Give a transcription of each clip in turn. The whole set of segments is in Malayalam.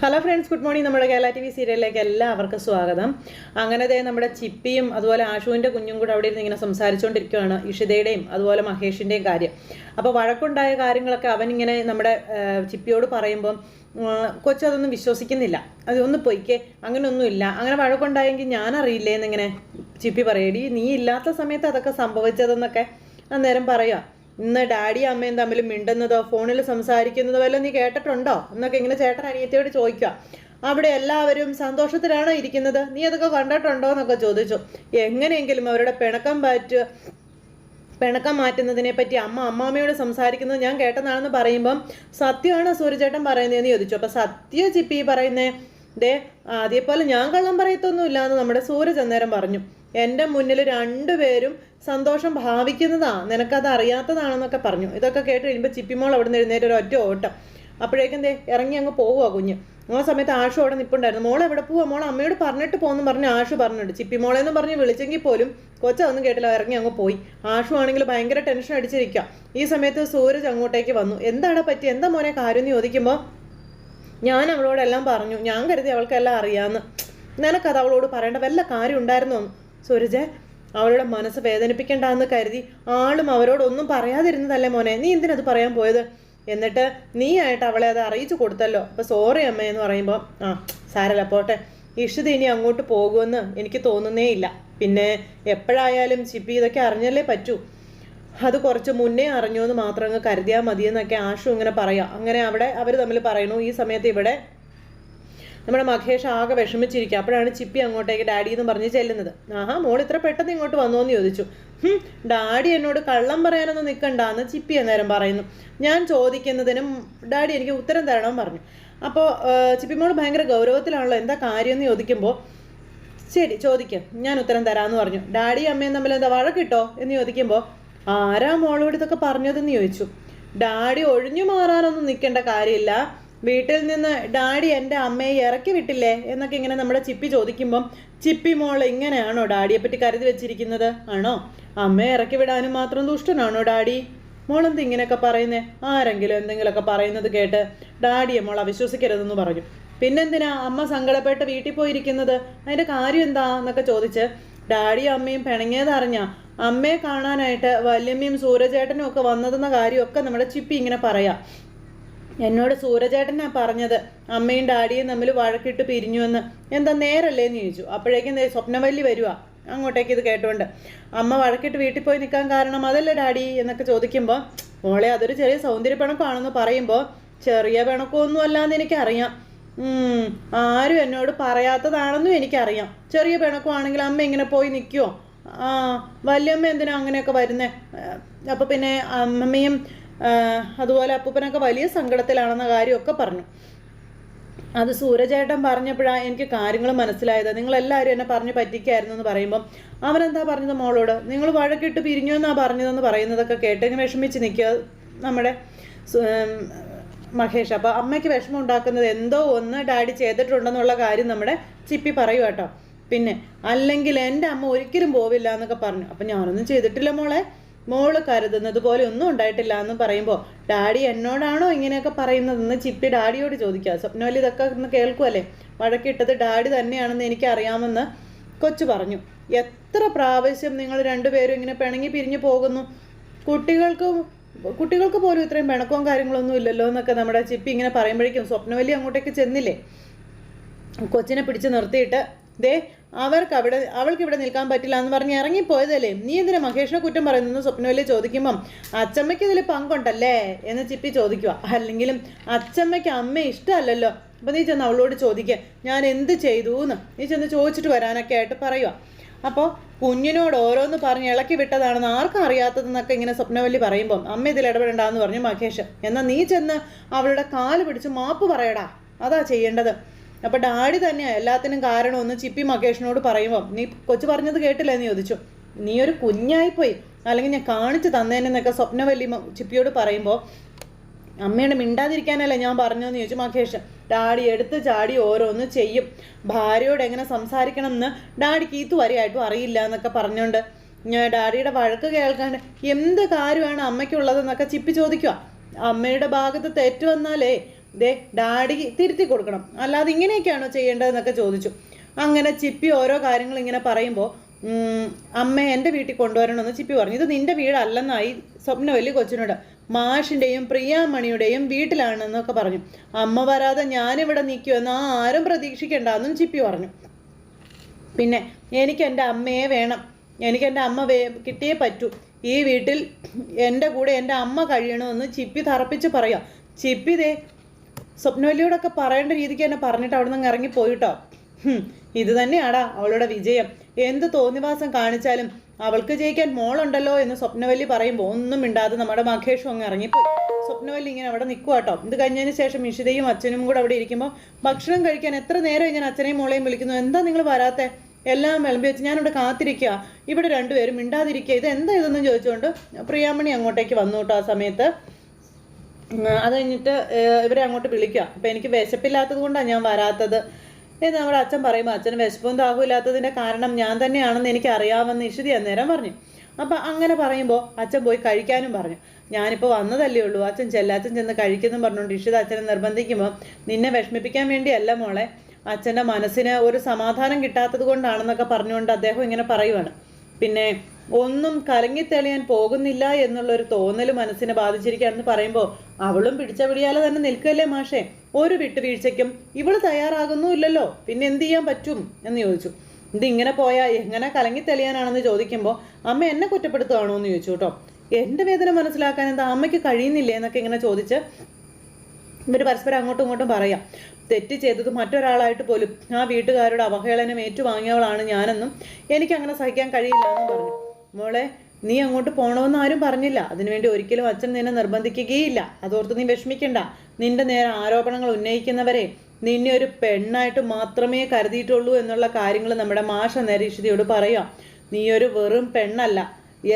ഹലോ ഫ്രണ്ട്സ് ഗുഡ് മോർണിംഗ് നമ്മുടെ കേരള ടി വി സീരിയലിലേക്ക് എല്ലാവർക്കും സ്വാഗതം. അങ്ങനെ ദേ നമ്മുടെ ചിപ്പിയും അതുപോലെ ആഷുവിന്റെ കുഞ്ഞും കൂടെ അവിടെ ഇരുന്ന് ഇങ്ങനെ സംസാരിച്ചുകൊണ്ടിരിക്കുകയാണ് ഇഷിതയുടെയും അതുപോലെ മഹേഷിന്റെയും കാര്യം. അപ്പോൾ വഴക്കുണ്ടായ കാര്യങ്ങളൊക്കെ അവനിങ്ങനെ നമ്മുടെ ചിപ്പിയോട് പറയുമ്പം കൊച്ചതൊന്നും വിശ്വസിക്കുന്നില്ല. അതൊന്ന് പൊയ്ക്കേ അങ്ങനെയൊന്നുമില്ല അങ്ങനെ വഴക്കുണ്ടായെങ്കിൽ ഞാനറിയില്ലേ എന്നിങ്ങനെ ചിപ്പി പറയടി നീ ഇല്ലാത്ത സമയത്ത് അതൊക്കെ സംഭവിച്ചതെന്നൊക്കെ അന്നേരം പറയാം. ഇന്ന് ഡാഡിയും അമ്മയും തമ്മിൽ മിണ്ടുന്നതോ ഫോണിൽ സംസാരിക്കുന്നതോ വല്ലതും നീ കേട്ടിട്ടുണ്ടോ? എന്നൊക്കെ ഇങ്ങനെ ചേട്ടൻ അനിയത്തിയോട് ചോദിക്കുക. അവിടെ എല്ലാവരും സന്തോഷത്തിലാണോ ഇരിക്കുന്നത്? നീ അതൊക്കെ കണ്ടിട്ടുണ്ടോ എന്നൊക്കെ ചോദിച്ചു. എങ്ങനെയെങ്കിലും അവരുടെ പിണക്കം പറ്റുക പിണക്കം മാറ്റുന്നതിനെ പറ്റി അമ്മ അമ്മാമ്മയോട് സംസാരിക്കുന്നത് ഞാൻ കേട്ടതാണെന്ന് പറയുമ്പം സത്യമാണ് സൂര്യചേട്ടൻ പറയുന്നതെന്ന് ചോദിച്ചു. അപ്പൊ സത്യ ചിപ്പി പറയുന്നേ ദേ അതേപോലെ ഞാൻ കള്ളം പറയത്തൊന്നുമില്ല എന്ന് നമ്മുടെ സൂരജ് അന്നേരം പറഞ്ഞു. എന്റെ മുന്നിൽ രണ്ടുപേരും സന്തോഷം ഭാവിക്കുന്നതാ നിനക്കത് അറിയാത്തതാണെന്നൊക്കെ പറഞ്ഞു. ഇതൊക്കെ കേട്ട് കഴിയുമ്പോൾ ചിപ്പിമോൾ അവിടെ നിന്ന് എഴുന്നേറ്റ് ഒരു ഒറ്റ ഓട്ടം. അപ്പോഴേക്കും ദേ ഇറങ്ങി അങ്ങ് പോവുക കുഞ്ഞ്. ആ സമയത്ത് ആഷു അവിടെ നിൽപ്പുണ്ടായിരുന്നു മോൾ എവിടെ പോവാ? മോൾ അമ്മയോട് പറഞ്ഞിട്ട് പോകുന്നു പറഞ്ഞ് ആഷു പറഞ്ഞിട്ടുണ്ട്. ചിപ്പി മോളെന്ന് പറഞ്ഞ് വിളിച്ചെങ്കിൽ പോലും കൊച്ചൊന്നും കേട്ടില്ല. ഇറങ്ങി അങ്ങ് പോയി. ആഷു ആണെങ്കിൽ ഭയങ്കര ടെൻഷൻ അടിച്ചിരിക്കുക ഈ സമയത്ത് സൂരജ് അങ്ങോട്ടേക്ക് വന്നു. എന്താണ് പറ്റി എന്താ മോനെ കാര്യം? എന്ന് ചോദിക്കുമ്പോൾ ഞാൻ അവളോടെല്ലാം പറഞ്ഞു. ഞാൻ കരുതി അവൾക്കെല്ലാം അറിയാമെന്ന് നിനക്കത് അവളോട് പറയേണ്ട വല്ല കാര്യം ഉണ്ടായിരുന്നോ? സൂരജെ അവളുടെ മനസ്സ് വേദനിപ്പിക്കണ്ടെന്ന് കരുതി ആളും അവരോടൊന്നും പറയാതിരുന്നതല്ലേ മോനെ? നീ എന്തിനത് പറയാൻ പോയത്? എന്നിട്ട് നീ ആയിട്ട് അവളെ അത് അറിയിച്ചു കൊടുത്തല്ലോ. അപ്പൊ സോറി അമ്മ എന്ന് പറയുമ്പോൾ ആ സാരല്ല പോട്ടെ. ഇഷിത ഇനി അങ്ങോട്ട് പോകുമെന്ന് എനിക്ക് തോന്നുന്നേ ഇല്ല പിന്നെ എപ്പോഴായാലും ചിപ്പി ഇതൊക്കെ അറിഞ്ഞല്ലേ പറ്റൂ. അത് കുറച്ച് മുന്നേ അറിഞ്ഞു എന്ന് മാത്രം അങ്ങ് കരുതിയാൽ മതിയെന്നൊക്കെ ആശു ഇങ്ങനെ പറയാം. അങ്ങനെ അവിടെ അവർ തമ്മിൽ പറയണു ഈ സമയത്ത് ഇവിടെ നമ്മുടെ മഹേഷ് ആകെ വിഷമിച്ചിരിക്കുക അപ്പോഴാണ് ചിപ്പി അങ്ങോട്ടേക്ക് ഡാഡി എന്ന് പറഞ്ഞ് ചെല്ലുന്നത്. ആഹാ മോൾ ഇത്ര പെട്ടെന്ന് ഇങ്ങോട്ട് വന്നോ എന്ന് ചോദിച്ചു ഡാഡി എന്നോട് കള്ളം പറയാനൊന്നും നിൽക്കണ്ട എന്ന് ചിപ്പി അന്നേരം പറയുന്നു. ഞാൻ ചോദിക്കുന്നതിനും ഡാഡി എനിക്ക് ഉത്തരം തരണം പറഞ്ഞു. അപ്പോൾ ചിപ്പി മോൾ ഭയങ്കര ഗൗരവത്തിലാണല്ലോ എന്താ കാര്യം എന്ന് ചോദിക്കുമ്പോൾ ശരി ചോദിക്കാം. ഞാൻ ഉത്തരം തരാമെന്ന് പറഞ്ഞു. ഡാഡി അമ്മയും തമ്മിൽ എന്താ വഴക്കിട്ടോ? എന്ന് ചോദിക്കുമ്പോൾ ആരാ മോളോട് ഇതൊക്കെ പറഞ്ഞതെന്ന് ചോദിച്ചു. ഡാഡി ഒഴിഞ്ഞു മാറാനൊന്നും നിൽക്കേണ്ട കാര്യമില്ല. വീട്ടിൽ നിന്ന് ഡാഡി എന്റെ അമ്മയെ ഇറക്കി വിട്ടില്ലേ? എന്നൊക്കെ ഇങ്ങനെ നമ്മുടെ ചിപ്പി ചോദിക്കുമ്പം ചിപ്പി മോൾ ഇങ്ങനെയാണോ ഡാഡിയെ പറ്റി കരുതി വെച്ചിരിക്കുന്നത്? ആണോ? അമ്മയെ ഇറക്കി വിടാനും മാത്രം ദുഷ്ടനാണോ ഡാഡി? മോളെന്ത് ഇങ്ങനെയൊക്കെ പറയുന്നേ? ആരെങ്കിലും എന്തെങ്കിലുമൊക്കെ പറയുന്നത് കേട്ട് ഡാഡിയെ മോൾ അവിശ്വസിക്കരുതെന്ന് പറഞ്ഞു. പിന്നെന്തിനാ അമ്മ സങ്കടപ്പെട്ട് വീട്ടിൽ പോയിരിക്കുന്നത്? അതിന്റെ കാര്യം എന്താ എന്നൊക്കെ ചോദിച്ച് ഡാഡിയും അമ്മയും പിണങ്ങിയതറിഞ്ഞ അമ്മയെ കാണാനായിട്ട് വല്യമ്മയും സൂരജേട്ടനും ഒക്കെ വന്നതെന്ന കാര്യമൊക്കെ നമ്മുടെ ചിപ്പി ഇങ്ങനെ പറയാം. എന്നോട് സൂരജേട്ടനാ പറഞ്ഞത് അമ്മയും ഡാഡിയും തമ്മിൽ വഴക്കിട്ട് പിരിഞ്ഞുവെന്ന് എന്താ നേരല്ലേ എന്ന് ചോദിച്ചു. അപ്പോഴേക്കും സ്വപ്നവല്ലി വരുവാ. അങ്ങോട്ടേക്ക് ഇത് കേട്ടോണ്ട് അമ്മ വഴക്കിട്ട് വീട്ടിൽ പോയി നിൽക്കാൻ കാരണം അതല്ലേ ഡാഡി? എന്നൊക്കെ ചോദിക്കുമ്പോൾ മോളെ അതൊരു ചെറിയ സൗന്ദര്യ പിണക്കമാണെന്ന് പറയുമ്പോൾ ചെറിയ പിണക്കമൊന്നും അല്ലാന്ന് എനിക്കറിയാം. ആരും എന്നോട് പറയാത്തതാണെന്നും എനിക്കറിയാം. ചെറിയ പിണക്കമാണെങ്കിൽ അമ്മ ഇങ്ങനെ പോയി നിൽക്കുമോ ആ വല്യമ്മ എന്തിനാ അങ്ങനെയൊക്കെ വരുന്നേ? അപ്പോൾ പിന്നെ അമ്മയും അതുപോലെ അപ്പൂപ്പനൊക്കെ വലിയ സങ്കടത്തിലാണെന്ന കാര്യമൊക്കെ പറഞ്ഞു. അത് സൂരജേട്ടൻ പറഞ്ഞപ്പോഴാണ് എനിക്ക് കാര്യങ്ങൾ മനസ്സിലായത്. നിങ്ങളെല്ലാവരും എന്നെ പറഞ്ഞ് പറ്റിക്കായിരുന്നു എന്ന് പറയുമ്പം അവനെന്താ പറഞ്ഞത് മോളോട്? നിങ്ങൾ വഴക്കിട്ട് പിരിഞ്ഞു എന്നാ പറഞ്ഞതെന്ന് പറയുന്നതൊക്കെ കേട്ട് ഇങ്ങനെ വിഷമിച്ച് നിൽക്കുക നമ്മുടെ മഹേഷ്. അപ്പോൾ അമ്മയ്ക്ക് വിഷമം ഉണ്ടാക്കുന്നത് എന്തോ ഒന്ന് ഡാഡി ചെയ്തിട്ടുണ്ടെന്നുള്ള കാര്യം നമ്മുടെ ചിപ്പി പറയൂ കേട്ടോ. പിന്നെ അല്ലെങ്കിൽ എന്റെ അമ്മ ഒരിക്കലും പോവില്ല എന്നൊക്കെ പറഞ്ഞു. അപ്പം ഞാനൊന്നും ചെയ്തിട്ടില്ല മോളെ. മോൾ കരുതുന്നത് പോലെ ഒന്നും ഉണ്ടായിട്ടില്ല എന്ന് പറയുമ്പോൾ ഡാഡി എന്നോടാണോ ഇങ്ങനെയൊക്കെ പറയുന്നതെന്ന് ചിപ്പി ഡാഡിയോട് ചോദിക്കുക. സ്വപ്നവല്ലി ഇതൊക്കെ ഒന്ന് കേൾക്കുമല്ലേ വഴക്കിട്ടത് ഡാഡി തന്നെയാണെന്ന് എനിക്ക് അറിയാമെന്ന് കൊച്ചു പറഞ്ഞു. എത്ര പ്രാവശ്യം നിങ്ങൾ രണ്ടുപേരും ഇങ്ങനെ പിണങ്ങി പിരിഞ്ഞു പോകുന്നു? കുട്ടികൾക്ക് കുട്ടികൾക്ക് പോലും ഇത്രയും പിണക്കവും കാര്യങ്ങളൊന്നും ഇല്ലല്ലോ എന്നൊക്കെ നമ്മുടെ ചിപ്പി ഇങ്ങനെ പറയുമ്പോഴേക്കും സ്വപ്നവല്ലി അങ്ങോട്ടേക്ക് ചെന്നില്ലേ? കൊച്ചിനെ പിടിച്ച് നിർത്തിയിട്ട് ദേ അവർക്ക് അവിടെ അവൾക്ക് ഇവിടെ നിൽക്കാൻ പറ്റില്ല എന്ന് പറഞ്ഞ് ഇറങ്ങിപ്പോയതല്ലേ? നീ എന്തിനാ മഹേഷിനെ കുറ്റം പറയുന്നു സ്വപ്നവല്ലി ചോദിക്കുമ്പം? അച്ചമ്മയ്ക്ക് ഇതിൽ പങ്കുണ്ടല്ലേ? എന്ന് ചിപ്പി ചോദിക്കുക അല്ലെങ്കിലും അച്ചമ്മയ്ക്ക് അമ്മ ഇഷ്ടമല്ലല്ലോ. അപ്പം നീ ചെന്ന് അവളോട് ചോദിക്കുക ഞാൻ എന്ത് ചെയ്തു എന്ന് നീ ചെന്ന് ചോദിച്ചിട്ട് വരാനൊക്കെ ആയിട്ട് പറയുക അപ്പോൾ കുഞ്ഞിനോട് ഓരോന്ന് പറഞ്ഞ് ഇളക്കി വിട്ടതാണെന്ന് ആർക്കും അറിയാത്തതെന്നൊക്കെ ഇങ്ങനെ സ്വപ്നവല്ലി പറയുമ്പം അമ്മ ഇതിൽ ഇടപെടണ്ടെന്ന് പറഞ്ഞു മഹേഷ്. എന്നാൽ നീ ചെന്ന് അവളുടെ കാൽ പിടിച്ച് മാപ്പ് പറയടാ. അതാ ചെയ്യേണ്ടത്. അപ്പൊ ഡാഡി തന്നെയാ എല്ലാത്തിനും കാരണം ഒന്ന് ചിപ്പി മഹേഷിനോട് പറയുമ്പോൾ നീ കൊച്ചു പറഞ്ഞത് കേട്ടില്ലേ? എന്ന് ചോദിച്ചു. നീ ഒരു കുഞ്ഞായിപ്പോയി അല്ലെങ്കിൽ ഞാൻ കാണിച്ചു തന്നേനെന്നൊക്കെ സ്വപ്നവല്ലി ചിപ്പിയോട് പറയുമ്പോൾ അമ്മയോട് മിണ്ടാതിരിക്കാനല്ലേ ഞാൻ പറഞ്ഞതെന്ന് ചോദിച്ചു മഹേഷ് ഡാഡി എടുത്ത് ചാടി ഓരോന്ന് ചെയ്യും. ഭാര്യയോട് എങ്ങനെ സംസാരിക്കണം എന്ന് ഡാഡിക്ക് ഇതുവരെയായിട്ടും അറിയില്ല എന്നൊക്കെ പറഞ്ഞുകൊണ്ട് ഞാൻ ഡാഡിയുടെ വഴക്ക് കേൾക്കാണ്ട് എന്ത് കാര്യമാണ് അമ്മയ്ക്കുള്ളതെന്നൊക്കെ ചിപ്പി ചോദിക്കുക അമ്മയുടെ ഭാഗത്ത് തെറ്റ് വന്നാലേ ദേ ഡാഡി തിരുത്തി കൊടുക്കണം. അല്ലാതെ ഇങ്ങനെയൊക്കെയാണോ ചെയ്യേണ്ടതെന്നൊക്കെ ചോദിച്ചു. അങ്ങനെ ചിപ്പി ഓരോ കാര്യങ്ങൾ ഇങ്ങനെ പറയുമ്പോൾ അമ്മ എന്റെ വീട്ടിൽ കൊണ്ടുവരണമെന്ന് ചിപ്പി പറഞ്ഞു. ഇത് നിന്റെ വീടല്ലെന്നായി സ്വപ്നവല്ലി കൊച്ചിനോട് മാഷിന്റെയും പ്രിയാമണിയുടെയും വീട്ടിലാണെന്നൊക്കെ പറഞ്ഞു. അമ്മ വരാതെ ഞാനിവിടെ നിൽക്കുമെന്ന് ആരും പ്രതീക്ഷിക്കേണ്ടെന്നും ചിപ്പി പറഞ്ഞു. പിന്നെ എനിക്ക് എന്റെ അമ്മയെ വേണം. എനിക്ക് എന്റെ അമ്മ വേ കിട്ടിയേ പറ്റൂ. ഈ വീട്ടിൽ എന്റെ കൂടെ എന്റെ അമ്മ കഴിയണമെന്ന് ചിപ്പി തറപ്പിച്ച് പറയാം. ചിപ്പി ദേ സ്വപ്നവല്ലിയോടൊക്കെ പറയേണ്ട രീതിക്ക് തന്നെ പറഞ്ഞിട്ട് അവിടെ നിന്ന് ഇറങ്ങി പോയിട്ടോ. ഇത് തന്നെയാടാ അവളുടെ വിജയം. എന്ത് തോന്നിവാസം കാണിച്ചാലും അവൾക്ക് ജയിക്കാൻ മോളുണ്ടല്ലോ എന്ന് സ്വപ്നവല്ലി പറയുമ്പോൾ ഒന്നും മിണ്ടാതെ നമ്മുടെ മഖേഷും അങ്ങ് ഇറങ്ങിപ്പോയി. സ്വപ്നവല്ലി ഇങ്ങനെ അവിടെ നിൽക്കുക കേട്ടോ ഇത് കഴിഞ്ഞതിന് ശേഷം ഇഷിതയും അച്ഛനും കൂടെ അവിടെ ഇരിക്കുമ്പോൾ ഭക്ഷണം കഴിക്കാൻ എത്ര നേരം ഞാൻ അച്ഛനെയും മോളെയും വിളിക്കുന്നു? എന്താ നിങ്ങൾ വരാത്ത? എല്ലാം വിളമ്പി വെച്ച് ഞാനിവിടെ കാത്തിരിക്കുക ഇവിടെ രണ്ടുപേരും മിണ്ടാതിരിക്കുക ഇത് എന്താ ഇതെന്ന് ചോദിച്ചുകൊണ്ട് പ്രിയാമണി അങ്ങോട്ടേക്ക് വന്നു കേട്ടോ ആ സമയത്ത്. അത് കഴിഞ്ഞിട്ട് ഇവരെ അങ്ങോട്ട് വിളിക്കാം അപ്പം എനിക്ക് വിശപ്പില്ലാത്തത് കൊണ്ടാണ് ഞാൻ വരാത്തത്. എന്ന് നമ്മുടെ അച്ഛൻ പറയുമ്പോൾ അച്ഛന് വിശപ്പും ദാഹവും ഇല്ലാത്തതിന്റെ കാരണം ഞാൻ തന്നെയാണെന്ന് എനിക്ക് അറിയാമെന്ന് ഇഷിതി അന്നേരം പറഞ്ഞു. അപ്പം അങ്ങനെ പറയുമ്പോൾ അച്ഛൻ പോയി കഴിക്കാനും പറഞ്ഞു. ഞാനിപ്പോൾ വന്നതല്ലേ ഉള്ളൂ. അച്ഛൻ ചെല്ലാച്ചൻ ചെന്ന് കഴിക്കുന്നു പറഞ്ഞുകൊണ്ട് ഇഷിത അച്ഛനെ നിർബന്ധിക്കുമ്പോൾ നിന്നെ വിഷമിപ്പിക്കാൻ വേണ്ടിയല്ല മോളെ. അച്ഛന്റെ മനസ്സിന് ഒരു സമാധാനം കിട്ടാത്തത് കൊണ്ടാണെന്നൊക്കെ പറഞ്ഞുകൊണ്ട് അദ്ദേഹം ഇങ്ങനെ പറയുവാണ്. പിന്നെ ഒന്നും കലങ്ങിത്തെളിയാൻ പോകുന്നില്ല എന്നുള്ളൊരു തോന്നൽ മനസ്സിനെ ബാധിച്ചിരിക്കുകയാണെന്ന് പറയുമ്പോൾ അവളും പിടിച്ച പിടിയാലെ തന്നെ നിൽക്കല്ലേ മാഷേ? ഒരു വിട്ടുവീഴ്ചയ്ക്കും ഇവൾ തയ്യാറാകുന്നുമില്ലല്ലോ പിന്നെ എന്ത് ചെയ്യാൻ പറ്റും എന്ന് ചോദിച്ചു. ഇതിങ്ങനെ പോയാൽ എങ്ങനെ കലങ്ങിത്തെളിയാനാണെന്ന് ചോദിക്കുമ്പോൾ അമ്മ എന്നെ കുറ്റപ്പെടുത്തുകയാണോ എന്ന് ചോദിച്ചു കേട്ടോ. എന്റെ വേദന മനസ്സിലാക്കാൻ എന്താ അമ്മയ്ക്ക് കഴിയുന്നില്ലേ എന്നൊക്കെ ഇങ്ങനെ ചോദിച്ച് ഇവർ പരസ്പരം അങ്ങോട്ടും ഇങ്ങോട്ടും പറയാം. തെറ്റ് ചെയ്തത് മറ്റൊരാളായിട്ട് പോലും ആ വീട്ടുകാരുടെ അവഹേളനം ഏറ്റുവാങ്ങിയവളാണ് ഞാനെന്നും എനിക്കങ്ങനെ സഹിക്കാൻ കഴിയില്ല എന്നും പറഞ്ഞു. മോളെ നീ അങ്ങോട്ട് പോകണമെന്ന് ആരും പറഞ്ഞില്ല. അതിനുവേണ്ടി ഒരിക്കലും അച്ഛൻ നിന്നെ നിർബന്ധിക്കുകയില്ല. അതോർത്ത് നീ വിഷമിക്കണ്ട. നിന്റെ നേരെ ആരോപണങ്ങൾ ഉന്നയിക്കുന്നവരെ നിന്നെ ഒരു പെണ്ണായിട്ട് മാത്രമേ കരുതിയിട്ടുള്ളൂ എന്നുള്ള കാര്യങ്ങൾ നമ്മുടെ മാഷ നരീക്ഷിതയോട് പറയാം. നീ ഒരു വെറും പെണ്ണല്ല.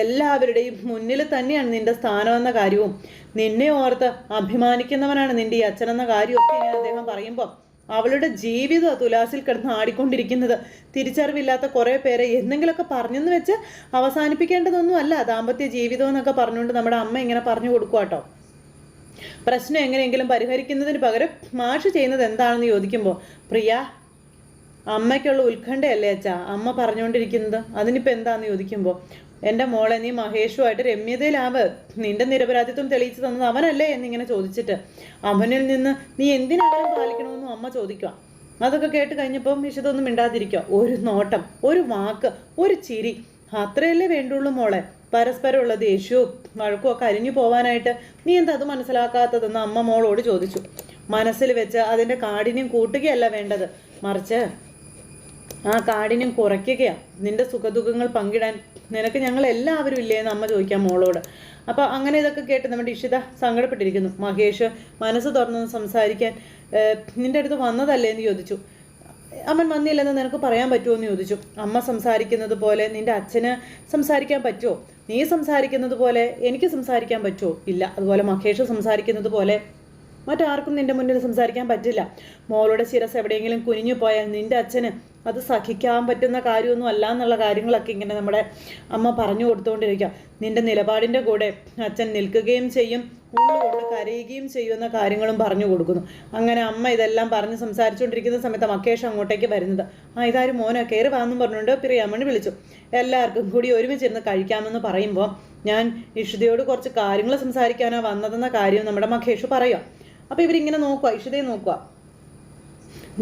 എല്ലാവരുടെയും മുന്നിൽ തന്നെയാണ് നിന്റെ സ്ഥാനം എന്ന കാര്യവും. നിന്നെ ഓർത്ത് അഭിമാനിക്കുന്നവനാണ് നിന്റെ ഈ അച്ഛനെന്ന കാര്യമൊക്കെ അദ്ദേഹം പറയുമ്പോൾ അവളുടെ ജീവിതം തുലാസിൽ കിടന്ന് ആടിക്കൊണ്ടിരിക്കുന്നത്. തിരിച്ചറിവില്ലാത്ത കുറേ പേരെ എന്തെങ്കിലുമൊക്കെ പറഞ്ഞെന്ന് വെച്ച് അവസാനിപ്പിക്കേണ്ടതൊന്നും അല്ല. ദാമ്പത്യ ജീവിതം എന്നൊക്കെ പറഞ്ഞുകൊണ്ട് നമ്മുടെ അമ്മ ഇങ്ങനെ പറഞ്ഞു കൊടുക്കുക കേട്ടോ പ്രശ്നം എങ്ങനെയെങ്കിലും പരിഹരിക്കുന്നതിന് പകരം മാഷ് ചെയ്യുന്നത് എന്താണെന്ന് ചോദിക്കുമ്പോൾ പ്രിയ അമ്മയ്ക്കുള്ള ഉത്കണ്ഠയല്ലേ അച്ഛാ? അമ്മ പറഞ്ഞുകൊണ്ടിരിക്കുന്നത്. അതിനിപ്പോൾ എന്താണെന്ന് ചോദിക്കുമ്പോൾ എന്റെ മോളെ നീ മഹേഷുമായിട്ട് രമ്യതയിലാവ് നിന്റെ നിരപരാധിത്വം തെളിയിച്ചു തന്നത് അവനല്ലേ എന്നിങ്ങനെ ചോദിച്ചിട്ട്. അവനിൽ നിന്ന് നീ എന്തിനകലം പാലിക്കണമെന്നും അമ്മ ചോദിക്കുക. അതൊക്കെ കേട്ട് കഴിഞ്ഞപ്പോൾ വിശദമൊന്നും മിണ്ടാതിരിക്കുക. ഒരു നോട്ടം ഒരു വാക്ക് ഒരു ചിരി. അത്രയല്ലേ വേണ്ടുള്ളൂ മോളെ. പരസ്പരമുള്ള ദേഷ്യവും വഴക്കും ഒക്കെ അരിഞ്ഞു പോവാനായിട്ട് നീ എന്താ അത് മനസ്സിലാക്കാത്തതെന്ന് അമ്മ മോളോട് ചോദിച്ചു. മനസ്സിൽ വെച്ച് അതിന്റെ കാഠിന്യം കൂട്ടുകയല്ല വേണ്ടത്. മറിച്ച് ആ കാഠിന്യം കുറയ്ക്കുകയാണ് നിന്റെ സുഖദുഃഖങ്ങൾ പങ്കിടാൻ നിനക്ക് ഞങ്ങൾ എല്ലാവരും ഇല്ലേ എന്ന് അമ്മ ചോദിക്കാം മോളോട്. അപ്പോൾ അങ്ങനെ ഇതൊക്കെ കേട്ട് നമ്മുടെ ഇഷിത സങ്കടപ്പെട്ടിരിക്കുന്നു. മഹേഷ് മനസ്സ് തുറന്നൊന്ന് സംസാരിക്കാൻ നിന്റെ അടുത്ത് വന്നതല്ലേ എന്ന് ചോദിച്ചു. അമ്മൻ വന്നില്ലെന്ന് നിനക്ക് പറയാൻ പറ്റുമോ എന്ന് ചോദിച്ചു. അമ്മ സംസാരിക്കുന്നത് പോലെ നിന്റെ അച്ഛന് സംസാരിക്കാൻ പറ്റുമോ? നീ സംസാരിക്കുന്നത് പോലെ എനിക്ക് സംസാരിക്കാൻ പറ്റുമോ? ഇല്ല. അതുപോലെ മഹേഷ് സംസാരിക്കുന്നത് പോലെ മറ്റാർക്കും നിന്റെ മുന്നിൽ സംസാരിക്കാൻ പറ്റില്ല. മോളുടെ ശിരസ് എവിടെയെങ്കിലും കുനിഞ്ഞു പോയാൽ നിന്റെ അച്ഛന് അത് സഹിക്കാൻ പറ്റുന്ന കാര്യമൊന്നും അല്ല എന്നുള്ള കാര്യങ്ങളൊക്കെ ഇങ്ങനെ നമ്മുടെ അമ്മ പറഞ്ഞു കൊടുത്തുകൊണ്ടിരിക്കുക നിന്റെ നിലപാടിന്റെ കൂടെ അച്ഛൻ നിൽക്കുകയും ചെയ്യും ഉള്ളുകൊണ്ട് കരയുകയും ചെയ്യുന്ന കാര്യങ്ങളും പറഞ്ഞു കൊടുക്കുന്നു. അങ്ങനെ അമ്മ ഇതെല്ലാം പറഞ്ഞ് സംസാരിച്ചുകൊണ്ടിരിക്കുന്ന സമയത്ത് മക്കേഷ് അങ്ങോട്ടേക്ക് വരുന്നത്. ആ ഇതാരും മോനെ? കയറി വാന്നും പറഞ്ഞുകൊണ്ട് പ്രിയാമണി വിളിച്ചു. എല്ലാവർക്കും കൂടി ഒരുമിച്ചിരുന്ന് കഴിക്കാമെന്ന് പറയുമ്പോൾ ഞാൻ ഇഷിതയോട് കുറച്ച് കാര്യങ്ങൾ സംസാരിക്കാനാണ് വന്നതെന്ന കാര്യം നമ്മുടെ മഖേഷ് പറയാം. അപ്പോൾ ഇവരിങ്ങനെ നോക്കുക ഇഷിതയെ നോക്കുക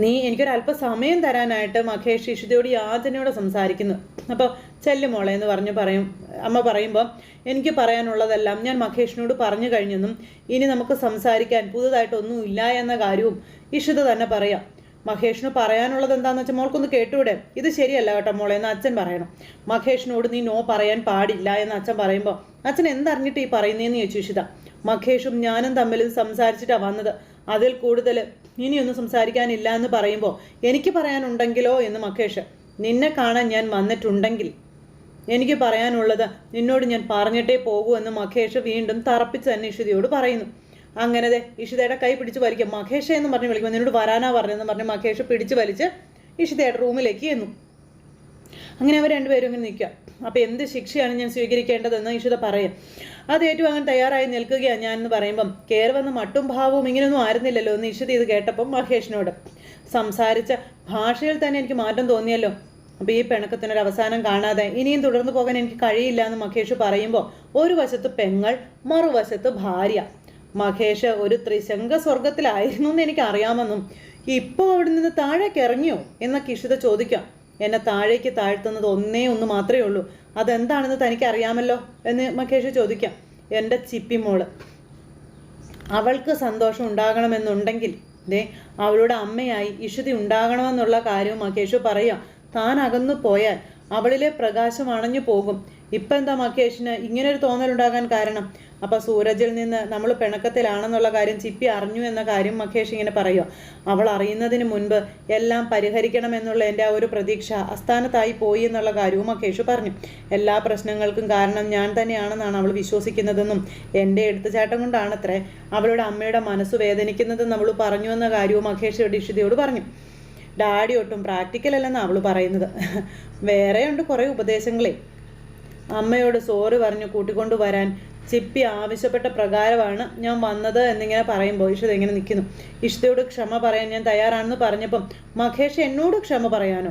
നീ എനിക്കൊരല്പ സമയം തരാനായിട്ട് മഹേഷ് ഇഷിതയോട് യാതനയോടെ സംസാരിക്കുന്നു. അപ്പോൾ ചെല്ലുമോളെ എന്ന് പറഞ്ഞു പറയും അമ്മ പറയുമ്പോൾ എനിക്ക് പറയാനുള്ളതെല്ലാം ഞാൻ മഹേഷിനോട് പറഞ്ഞു കഴിഞ്ഞെന്നും ഇനി നമുക്ക് സംസാരിക്കാൻ പുതുതായിട്ടൊന്നും ഇല്ല എന്ന കാര്യവും ഇഷിത തന്നെ പറയാം. മഹേഷിന് പറയാനുള്ളത് എന്താണെന്ന് വെച്ചാൽ മോൾക്കൊന്ന് കേട്ടൂടെ? ഇത് ശരിയല്ല കേട്ടോ മോളെ എന്ന് അച്ഛൻ പറയണം. മഹേഷിനോട് നീ നോ പറയാൻ പാടില്ല എന്ന് അച്ഛൻ പറയുമ്പോൾ അച്ഛൻ എന്തറിഞ്ഞിട്ട് ഈ പറയുന്നതെന്ന് ചോദിച്ചു ഇഷിത മഹേഷും ഞാനും തമ്മിൽ സംസാരിച്ചിട്ടാണ് വന്നത്. അതിൽ കൂടുതൽ ഇനിയൊന്നും സംസാരിക്കാനില്ല എന്ന് പറയുമ്പോൾ എനിക്ക് പറയാനുണ്ടെങ്കിലോ എന്ന് മഹേഷ്. നിന്നെ കാണാൻ ഞാൻ വന്നിട്ടുണ്ടെങ്കിൽ എനിക്ക് പറയാനുള്ളത് നിന്നോട് ഞാൻ പറഞ്ഞിട്ടേ പോകൂ എന്ന് മഹേഷ് വീണ്ടും തറപ്പിച്ച് തന്നെ ഇഷിതയോട് പറയുന്നു. അങ്ങനെ ഇഷിതയുടെ കൈ പിടിച്ച് വലിക്കും. മഹേഷ എന്ന് പറഞ്ഞ് വിളിക്കുമ്പോൾ നിന്നോട് വരാനാ പറഞ്ഞതെന്ന് പറഞ്ഞ് മഹേഷ് പിടിച്ച് വലിച്ച് ഇഷിതയുടെ റൂമിലേക്ക് ചെന്നു അങ്ങനെ അവർ രണ്ടുപേരും ഇങ്ങനെ നിൽക്കുക. അപ്പോൾ എന്ത് ശിക്ഷയാണ് ഞാൻ സ്വീകരിക്കേണ്ടതെന്ന് ഇഷിത പറയും. അത് ഏറ്റവും അങ്ങനെ തയ്യാറായി നിൽക്കുകയാണ് ഞാൻ എന്ന് പറയുമ്പം കയറി മട്ടും ഭാവവും ഇങ്ങനെയൊന്നും ആയിരുന്നില്ലല്ലോ എന്ന് ഇഷിത ഇത് കേട്ടപ്പം മഹേഷിനോട്. സംസാരിച്ച ഭാഷയിൽ തന്നെ എനിക്ക് മാറ്റം തോന്നിയല്ലോ. അപ്പോൾ ഈ പിണക്കത്തിനൊരു അവസാനം കാണാതെ ഇനിയും തുടർന്നു പോകാൻ എനിക്ക് കഴിയില്ല എന്ന് മഹേഷ് പറയുമ്പോൾ ഒരു വശത്ത് പെങ്ങൾ മറുവശത്ത് ഭാര്യ. മഹേഷ് ഒരു ത്രിശങ്ക സ്വർഗത്തിലായിരുന്നു എന്ന് എനിക്ക് അറിയാമെന്നും ഇപ്പോൾ അവിടെ നിന്ന് താഴേക്ക് ഇറങ്ങിയോ എന്ന ഇഷിത ചോദിക്കാം. എന്നെ താഴേക്ക് താഴ്ത്തുന്നത് ഒന്നേ ഒന്ന് മാത്രമേ ഉള്ളൂ. അതെന്താണെന്ന് തനിക്ക് അറിയാമല്ലോ എന്ന് മഹേഷ് ചോദിക്കാം. എന്റെ ചിപ്പിമോൾ അവൾക്ക് സന്തോഷം ഉണ്ടാകണമെന്നുണ്ടെങ്കിൽ ദേ അവളുടെ അമ്മയായി ഇഷുതി ഉണ്ടാകണമെന്നുള്ള കാര്യവും മഹേഷ് പറയാം. താൻ അകന്നു പോയാൽ അവളിലെ പ്രകാശം അണഞ്ഞു പോകും. ഇപ്പം എന്താ മഹേഷിന് തോന്നൽ തോന്നലുണ്ടാകാൻ കാരണം? അപ്പോൾ സൂരജിൽ നിന്ന് നമ്മൾ പിണക്കത്തിലാണെന്നുള്ള കാര്യം ചിപ്പി അറിഞ്ഞു എന്ന കാര്യം മഹേഷ് ഇങ്ങനെ പറയുക അവൾ അറിയുന്നതിന് മുൻപ് എല്ലാം പരിഹരിക്കണമെന്നുള്ള എന്റെ ആ ഒരു പ്രതീക്ഷ അസ്ഥാനത്തായി പോയി എന്നുള്ള കാര്യവും മഹേഷ് പറഞ്ഞു. എല്ലാ പ്രശ്നങ്ങൾക്കും കാരണം ഞാൻ തന്നെയാണെന്നാണ് അവൾ വിശ്വസിക്കുന്നതെന്നും എന്റെ എടുത്തുചാട്ടം കൊണ്ടാണത്രേ അവളുടെ അമ്മയുടെ മനസ്സ് വേദനിക്കുന്നതെന്ന് അവൾ പറഞ്ഞു എന്ന കാര്യവും മഹേഷ് ഡിഷിതയോട് പറഞ്ഞു. ഡാഡി ഒട്ടും പ്രാക്ടിക്കൽ അല്ലെന്നാണ് അവൾ പറയുന്നത്. വേറെയുണ്ട് കുറേ ഉപദേശങ്ങളെ. അമ്മയോട് സോറി പറഞ്ഞു കൂട്ടിക്കൊണ്ടു വരാൻ ചിപ്പി ആവശ്യപ്പെട്ട പ്രകാരമാണ് ഞാൻ വന്നത് എന്നിങ്ങനെ പറയുമ്പോൾ ഇഷിത ഇങ്ങനെ നിൽക്കുന്നു ഇഷിതയോട് ക്ഷമ പറയാൻ ഞാൻ തയ്യാറാണെന്ന് പറഞ്ഞപ്പം മഹേഷ് എന്നോട് ക്ഷമ പറയാനോ.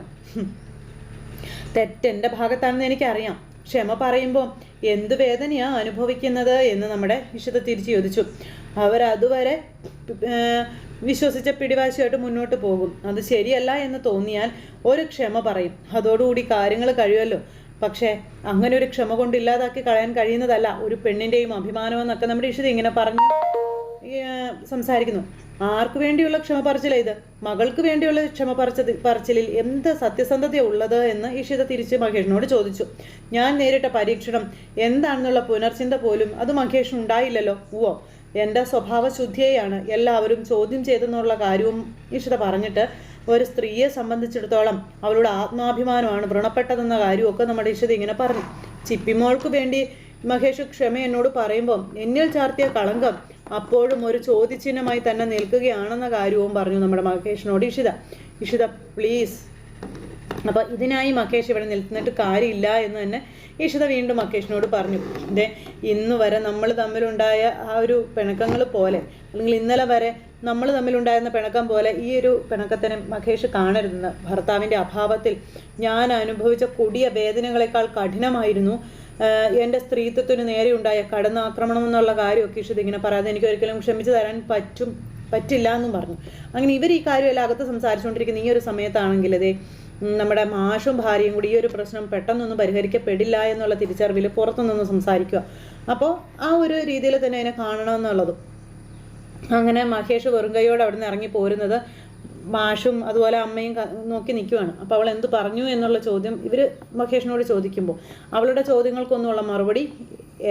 തെറ്റെന്റെ ഭാഗത്താണെന്ന് എനിക്കറിയാം. ക്ഷമ പറയുമ്പോൾ എന്ത് വേദനയാ അനുഭവിക്കുന്നത് എന്ന് നമ്മുടെ ഇഷിത തിരിച്ചു ചോദിച്ചു. അവരതുവരെ വിശ്വസിച്ച പിടിവാശിയായിട്ട് മുന്നോട്ട് പോകും. അത് ശരിയല്ല എന്ന് തോന്നിയാൽ ഒരു ക്ഷമ പറയും. അതോടുകൂടി കാര്യങ്ങൾ കഴിയുമല്ലോ. പക്ഷേ അങ്ങനെ ഒരു ക്ഷമ കൊണ്ട് ഇല്ലാതാക്കി കളയാൻ കഴിയുന്നതല്ല ഒരു പെണ്ണിന്റെയും അഭിമാനം എന്നൊക്കെ നമ്മുടെ ഇഷിത ഇങ്ങനെ പറഞ്ഞു സംസാരിക്കുന്നു. ആർക്ക് വേണ്ടിയുള്ള ക്ഷമ പറച്ചിലാണ് ഇത്? മകൾക്ക് വേണ്ടിയുള്ള ക്ഷമ പറച്ചത് പറച്ചിലിൽ എന്ത് സത്യസന്ധത ഉള്ളത് എന്ന് ഇഷിത തിരിച്ച് മഹേഷിനോട് ചോദിച്ചു. ഞാൻ നേരിട്ട പരീക്ഷണം എന്താണെന്നുള്ള പുനർചിന്ത പോലും അത് മഹേഷിന് ഉണ്ടായില്ലല്ലോ. ഓ എന്റെ സ്വഭാവശുദ്ധിയെയാണ് എല്ലാവരും ചോദ്യം ചെയ്തെന്നുള്ള കാര്യവും ഇഷിത പറഞ്ഞിട്ട് ഒരു സ്ത്രീയെ സംബന്ധിച്ചിടത്തോളം അവളുടെ ആത്മാഭിമാനമാണ് വ്രണപ്പെട്ടതെന്ന കാര്യമൊക്കെ നമ്മുടെ ഈശ്വതി ഇങ്ങനെ പറഞ്ഞു. ചിപ്പിമോൾക്ക് വേണ്ടി മഹേഷ് ക്ഷമ എന്നോട് പറയുമ്പം എന്നിൽ ചാർത്തിയ കളങ്കം അപ്പോഴും ഒരു ചോദ്യചിഹ്നമായി തന്നെ നിൽക്കുകയാണെന്ന കാര്യവും പറഞ്ഞു നമ്മുടെ മഹേഷിനോട് ഇഷിത. ഇഷിത പ്ലീസ് അപ്പോൾ ഇതിനായി മഹേഷ് ഇവിടെ നിൽക്കുന്നിട്ട് കാര്യമില്ല എന്ന് തന്നെ ഇഷിത വീണ്ടും മഹേഷിനോട് പറഞ്ഞു. ഇതേ ഇന്ന് വരെ നമ്മൾ തമ്മിലുണ്ടായ ആ ഒരു പിണക്കങ്ങൾ പോലെ അല്ലെങ്കിൽ ഇന്നലെ വരെ നമ്മൾ തമ്മിലുണ്ടായിരുന്ന പിണക്കം പോലെ ഈ ഒരു പിണക്കത്തിനെ മഹേഷ് കാണരുതെന്ന് ഭർത്താവിന്റെ അഭാവത്തിൽ ഞാൻ അനുഭവിച്ച കൊടിയ വേദനകളെക്കാൾ കഠിനമായിരുന്നു. എന്റെ സ്ത്രീത്വത്തിന് നേരെ നേരെയുണ്ടായ കടന്നാക്രമണം എന്നുള്ള കാര്യമൊക്കെ ഇഷിത് ഇങ്ങനെ പറയാതെ എനിക്ക് ഒരിക്കലും ക്ഷമിച്ചു തരാൻ പറ്റും പറ്റില്ല എന്നും പറഞ്ഞു. അങ്ങനെ ഇവർ ഈ കാര്യമെല്ലാം അകത്ത് സംസാരിച്ചുകൊണ്ടിരിക്കുന്ന ഈ ഒരു സമയത്താണെങ്കിൽ അതെ നമ്മുടെ മാഷും ഭാര്യയും കൂടി ഈ ഒരു പ്രശ്നം പെട്ടെന്നൊന്നും പരിഹരിക്കപ്പെടില്ല എന്നുള്ള തിരിച്ചറിവിൽ പുറത്തുനിന്ന് സംസാരിക്കുക. അപ്പോൾ ആ ഒരു രീതിയിൽ തന്നെ അതിനെ കാണണമെന്നുള്ളതും അങ്ങനെ മഹേഷ് വെറും കൈയോടെ അവിടെ നിന്ന് ഇറങ്ങി പോരുന്നത് മാഷും അതുപോലെ അമ്മയും നോക്കി നിൽക്കുവാണ് അപ്പോൾ അവൾ എന്ത് പറഞ്ഞു എന്നുള്ള ചോദ്യം ഇവർ മഹേഷിനോട് ചോദിക്കുമ്പോൾ അവളുടെ ചോദ്യങ്ങൾക്കൊന്നുമുള്ള മറുപടി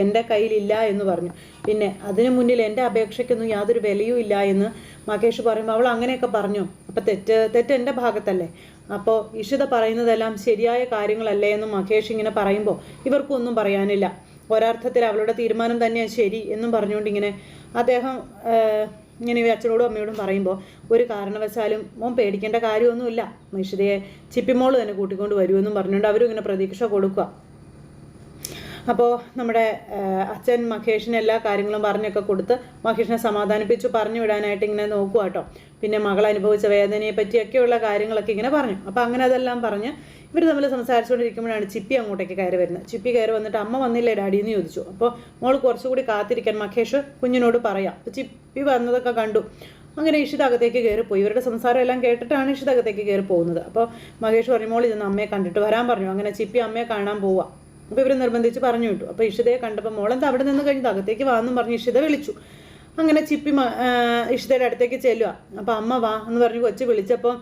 എന്റെ കയ്യിലില്ല എന്ന് പറഞ്ഞു. പിന്നെ അതിനു മുന്നിൽ എന്റെ അപേക്ഷയ്ക്കൊന്നും യാതൊരു വിലയും ഇല്ല എന്ന് മഹേഷ് പറയുമ്പോൾ അവൾ അങ്ങനെയൊക്കെ പറഞ്ഞു. അപ്പോൾ തെറ്റ് തെറ്റ് എന്റെ ഭാഗത്തല്ലേ? അപ്പോൾ ഇഷിത പറയുന്നതെല്ലാം ശരിയായ കാര്യങ്ങളല്ലേ എന്ന് മഹേഷ് ഇങ്ങനെ പറയുമ്പോൾ ഇവർക്കൊന്നും പറയാനില്ല. ഒരർത്ഥത്തിൽ അവളുടെ തീരുമാനം തന്നെയാണ് ശരി എന്നും പറഞ്ഞുകൊണ്ട് ഇങ്ങനെ അദ്ദേഹം ഇങ്ങനെ അച്ഛനോടും അമ്മയോടും പറയുമ്പോൾ ഒരു കാരണവശാലും മോൻ പേടിക്കേണ്ട കാര്യമൊന്നുമില്ല. മനുഷ്യതയെ ചിപ്പിമോൾ തന്നെ കൂട്ടിക്കൊണ്ട് വരുമെന്നും പറഞ്ഞുകൊണ്ട് അവരും ഇങ്ങനെ പ്രതീക്ഷ കൊടുക്കുക. അപ്പോൾ നമ്മുടെ അച്ഛൻ മഹേഷിന് എല്ലാ കാര്യങ്ങളും പറഞ്ഞൊക്കെ കൊടുത്ത് മഹേഷിനെ സമാധാനിപ്പിച്ചു പറഞ്ഞു വിടാനായിട്ട് ഇങ്ങനെ നോക്കുക കേട്ടോ പിന്നെ മകൾ അനുഭവിച്ച വേദനയെ പറ്റിയൊക്കെയുള്ള കാര്യങ്ങളൊക്കെ ഇങ്ങനെ പറഞ്ഞു. അപ്പോൾ അങ്ങനെ അതെല്ലാം പറഞ്ഞ് ഇവർ തമ്മിൽ സംസാരിച്ചുകൊണ്ടിരിക്കുമ്പോഴാണ് ചിപ്പി അങ്ങോട്ടേക്ക് കയറി വരുന്നത്. ചിപ്പി കയറി വന്നിട്ട് അമ്മ വന്നില്ലേ ഡാഡി എന്ന് ചോദിച്ചു. അപ്പോൾ മോൾ കുറച്ചുകൂടി കാത്തിരിക്കാൻ മഹേഷ് കുഞ്ഞിനോട് പറയാം. അപ്പോൾ ചിപ്പി വന്നതൊക്കെ കണ്ടു. അങ്ങനെ ഇഷിതകത്തേക്ക് പോയി ഇവരുടെ സംസാരം എല്ലാം കേട്ടിട്ടാണ് ഇഷിതകത്തേക്ക് കയറി പോകുന്നത്. അപ്പോൾ മഹേഷ് പറഞ്ഞു മോൾ ഇതൊന്ന് അമ്മയെ കണ്ടിട്ട് വരാൻ പറഞ്ഞു. അങ്ങനെ ചിപ്പി അമ്മയെ കാണാൻ പോവാം. അപ്പോൾ ഇവർ നിർബന്ധിച്ച് പറഞ്ഞു വിട്ടു. അപ്പോൾ ഇഷിതയെ കണ്ടപ്പോൾ മോളെന്താ അവിടെ നിന്ന് കഴിഞ്ഞ് അകത്തേക്ക് വാന്നും പറഞ്ഞ് ഇഷിത വിളിച്ചു. അങ്ങനെ ചിപ്പി ഇഷിതയുടെ അടുത്തേക്ക് ചെല്ലുക അപ്പോൾ അമ്മ വാ എന്ന് പറഞ്ഞ് കൊച്ചു വിളിച്ചപ്പോൾ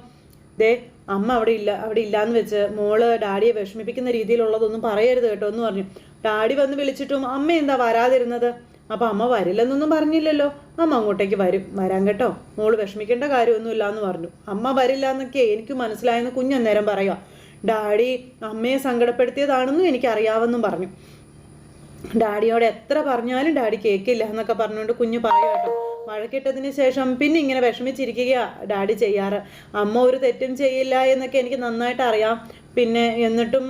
ദേ അമ്മ അവിടെ ഇല്ല അവിടെ ഇല്ലാന്ന് വെച്ച് മോൾ ഡാഡിയെ വിഷമിപ്പിക്കുന്ന രീതിയിലുള്ളതൊന്നും പറയരുത് കേട്ടോ എന്ന് പറഞ്ഞു. ഡാഡി വന്ന് വിളിച്ചിട്ടും അമ്മ എന്താ വരാതിരുന്നത്? അപ്പോൾ അമ്മ വരില്ലെന്നൊന്നും പറഞ്ഞില്ലല്ലോ. അമ്മ അങ്ങോട്ടേക്ക് വരും വരാൻ കേട്ടോ. മോൾ വിഷമിക്കേണ്ട കാര്യമൊന്നുമില്ല എന്ന് പറഞ്ഞു. അമ്മ വരില്ല എന്നൊക്കെ എനിക്ക് മനസ്സിലായെന്ന് കുഞ്ഞന്നേരം പറയുക ഡാഡി അമ്മയെ സങ്കടപ്പെടുത്തിയതാണെന്നും എനിക്കറിയാമെന്നും പറഞ്ഞു. ഡാഡിയോട് എത്ര പറഞ്ഞാലും ഡാഡി കേൾക്കില്ല എന്നൊക്കെ പറഞ്ഞുകൊണ്ട് കുഞ്ഞ് പറയാട്ടോ കേട്ടോ. വഴക്കിട്ടതിന് ശേഷം പിന്നെ ഇങ്ങനെ വിഷമിച്ചിരിക്കുകയാണ് ഡാഡി ചെയ്യാറ്. അമ്മ ഒരു തെറ്റും ചെയ്യില്ല എന്നൊക്കെ എനിക്ക് നന്നായിട്ട് അറിയാം. പിന്നെ എന്നിട്ടും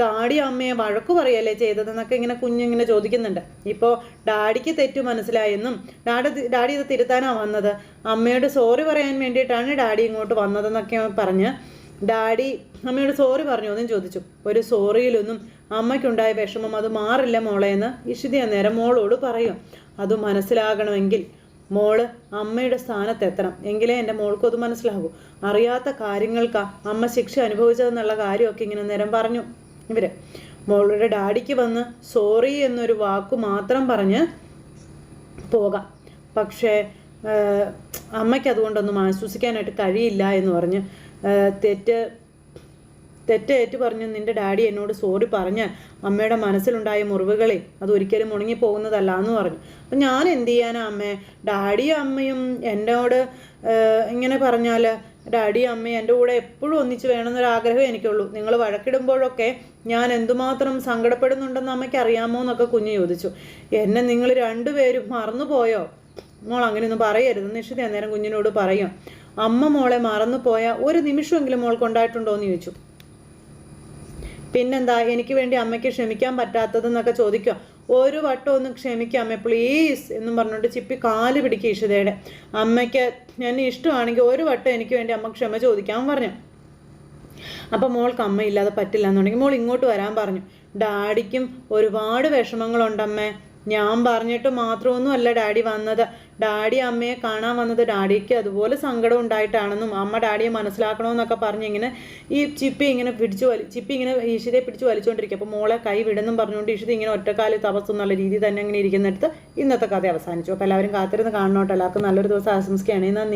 ഡാഡി അമ്മയെ വഴക്കു പറയല്ലേ ചെയ്തതെന്നൊക്കെ ഇങ്ങനെ കുഞ്ഞിങ്ങനെ ചോദിക്കുന്നുണ്ട്. ഇപ്പോൾ ഡാഡിക്ക് തെറ്റു മനസ്സിലായെന്നും ഡാഡി ഡാഡി ഇത് തിരുത്താനാണ് വന്നത്? അമ്മയോട് സോറി പറയാൻ വേണ്ടിയിട്ടാണ് ഡാഡി ഇങ്ങോട്ട് വന്നതെന്നൊക്കെ പറഞ്ഞ് ഡാഡി അമ്മയോട് സോറി പറഞ്ഞു എന്നും ചോദിച്ചു. ഒരു സോറിയിലൊന്നും അമ്മയ്ക്കുണ്ടായ വിഷമം അത് മാറില്ല മോളെ എന്ന് ഇഷിതി അന്നേരം മോളോട് പറയും. അത് മനസ്സിലാകണമെങ്കിൽ മോൾ അമ്മയുടെ സ്ഥാനത്തെത്തണം എങ്കിലേ എന്റെ അത് മനസ്സിലാകൂ. അറിയാത്ത കാര്യങ്ങൾക്കാ അമ്മ ശിക്ഷ അനുഭവിച്ചതെന്നുള്ള കാര്യമൊക്കെ ഇങ്ങനെ നേരം പറഞ്ഞു. ഇവർ മോളുടെ ഡാഡിക്ക് വന്ന് സോറി എന്നൊരു വാക്ക് മാത്രം പറഞ്ഞ് പോകാം. പക്ഷേ അമ്മയ്ക്ക് അതുകൊണ്ടൊന്നും ആശ്വസിക്കാനായിട്ട് കഴിയില്ല എന്ന് പറഞ്ഞ് തെറ്റ് തെറ്റ് ഏറ്റു പറഞ്ഞു നിന്റെ ഡാഡി എന്നോട് സോറി പറഞ്ഞാൽ അമ്മയുടെ മനസ്സിലുണ്ടായ മുറിവുകളെ അത് ഒരിക്കലും ഉണങ്ങി പോകുന്നതല്ല എന്ന് പറഞ്ഞു. അപ്പം ഞാൻ എന്ത് ചെയ്യാനാ അമ്മ? ഡാഡിയും അമ്മയും എന്നോട് ഇങ്ങനെ പറഞ്ഞാൽ ഡാഡി അമ്മ എന്റെ കൂടെ എപ്പോഴും ഒന്നിച്ച് വേണമെന്നൊരാഗ്രഹം എനിക്കുള്ളൂ. നിങ്ങൾ വഴക്കിടുമ്പോഴൊക്കെ ഞാൻ എന്തുമാത്രം സങ്കടപ്പെടുന്നുണ്ടെന്ന് അമ്മയ്ക്ക് അറിയാമോ എന്നൊക്കെ കുഞ്ഞ് ചോദിച്ചു. എന്നെ നിങ്ങൾ രണ്ടുപേരും മറന്നുപോയോ? മോൾ അങ്ങനെയൊന്നും പറയരുത്. നിഷിത അന്നേരം കുഞ്ഞിനോട് പറയും അമ്മ മോളെ മറന്നു പോയ ഒരു നിമിഷമെങ്കിലും മോൾക്ക് ഉണ്ടായിട്ടുണ്ടോ എന്ന് ചോദിച്ചു. പിന്നെന്താ എനിക്ക് വേണ്ടി അമ്മയ്ക്ക് ക്ഷമിക്കാൻ പറ്റാത്തതെന്നൊക്കെ ചോദിക്കുക. ഒരു വട്ടം ഒന്ന് ക്ഷമിക്കാം അമ്മ പ്ലീസ് എന്നും പറഞ്ഞുകൊണ്ട് ചിപ്പി കാൽ പിടിക്കുക ഇഷിതയുടെ അമ്മയ്ക്ക് ഞാൻ ഇഷ്ടമാണെങ്കിൽ ഒരു വട്ടം എനിക്ക് വേണ്ടി അമ്മ ക്ഷമ ചോദിക്കാൻ പറഞ്ഞു. അപ്പോൾ മോൾക്ക് അമ്മയില്ലാതെ പറ്റില്ല എന്നുണ്ടെങ്കിൽ മോൾ ഇങ്ങോട്ട് വരാൻ പറഞ്ഞു. ഡാഡിക്കും ഒരുപാട് വിഷമങ്ങളുണ്ടമ്മേ ഞാൻ പറഞ്ഞിട്ട് മാത്രമൊന്നും അല്ല ഡാഡി വന്നത്. ഡാഡി അമ്മയെ കാണാൻ വന്നത് ഡാഡിക്ക് അതുപോലെ സങ്കടം ഉണ്ടായിട്ടാണെന്നും അമ്മ ഡാഡിയെ മനസ്സിലാക്കണമെന്നൊക്കെ പറഞ്ഞ് ഇങ്ങനെ ഈ ചിപ്പി ഇങ്ങനെ പിടിച്ചു വലി ചിപ്പി ഇങ്ങനെ ഈശ്വരയെ പിടിച്ച് വലിച്ചുകൊണ്ടിരിക്കുക അപ്പോൾ മോളെ കൈ വിടുന്നും പറഞ്ഞുകൊണ്ട് ഈശ്വരി ഇങ്ങനെ ഒറ്റക്കാലി തപസ് എന്നുള്ള രീതി തന്നെ അങ്ങനെ ഇരിക്കുന്നിടത്ത് ഇന്നത്തെ കഥ അവസാനിച്ചു. അപ്പോൾ എല്ലാവരും കാത്തിരുന്ന് കാണണോട്ടോ. എല്ലാവർക്കും നല്ലൊരു ദിവസം ആശംസിക്കുകയാണ്. നന്ദി.